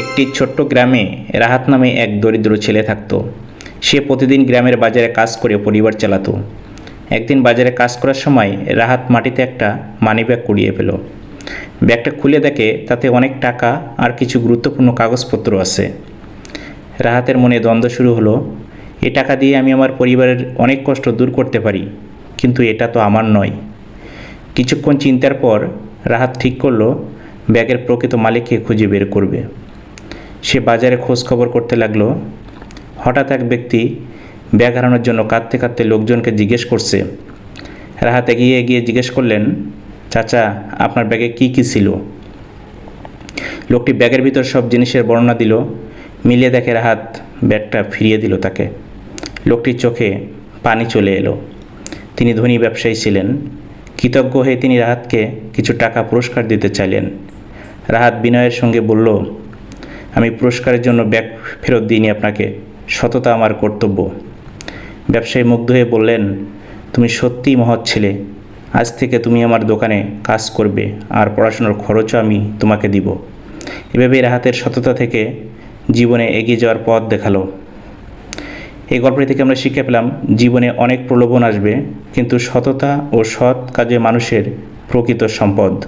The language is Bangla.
একটি ছোট্ট গ্রামে রাহাত নামে এক দরিদ্র ছেলে থাকতো। সে প্রতিদিন গ্রামের বাজারে কাজ করে পরিবার চালাতো। একদিন বাজারে কাজ করার সময় রাহাত মাটিতে একটা মানিব্যাগ কুড়িয়ে পেল। ব্যাগটা খুলে দেখে তাতে অনেক টাকা আর কিছু গুরুত্বপূর্ণ কাগজপত্র আছে। রাহাতের মনে দ্বন্দ্ব শুরু হলো, এ টাকা দিয়ে আমি আমার পরিবারের অনেক কষ্ট দূর করতে পারি, কিন্তু এটা তো আমার নয়। কিছুক্ষণ চিন্তার পর রাহাত ঠিক করল, ব্যাগের প্রকৃত মালিককে খুঁজে বের করবে। সে বাজারে খোঁজ খবর করতে লাগল। হঠাৎ এক ব্যক্তি ব্যাগ হারানোর জন্য কাঁদতে কাঁদতে লোকজনকে জিজ্ঞেস করছে। রাহাত এগিয়ে এগিয়ে জিজ্ঞেস করলেন, চাচা, আপনার ব্যাগে কি কি ছিল? লোকটি ব্যাগের ভিতর সব জিনিসের বর্ণনা দিল। মিলিয়ে দেখে রাহাত ব্যাগটা ফিরিয়ে দিল তাকে। লোকটির চোখে পানি চলে এলো। তিনি ধনী ব্যবসায়ী ছিলেন। কৃতজ্ঞ হয়ে তিনি রাহাতকে কিছু টাকা পুরস্কার দিতে চাইলেন। রাহাত বিনয়ের সঙ্গে বলল আমি পুরস্কারের জন্য ব্যাগ ফেরত দিইনি আপনাকে। সততা আমার কর্তব্য। ব্যবসায়ী মুগ্ধ হয়ে বললেন, তুমি সত্যিই মহৎ ছেলে। আজ থেকে তুমি আমার দোকানে কাজ করবে, আর পড়াশোনার খরচও আমি তোমাকে দিব। এভাবে রাহাতের সততা থেকে জীবনে এগিয়ে যাওয়ার পথ দেখাল। এই গল্পটি থেকে আমরা শিক্ষা পেলাম, জীবনে অনেক প্রলোভন আসবে, কিন্তু সততা ও সৎ কাজে মানুষের প্রকৃত সম্পদ।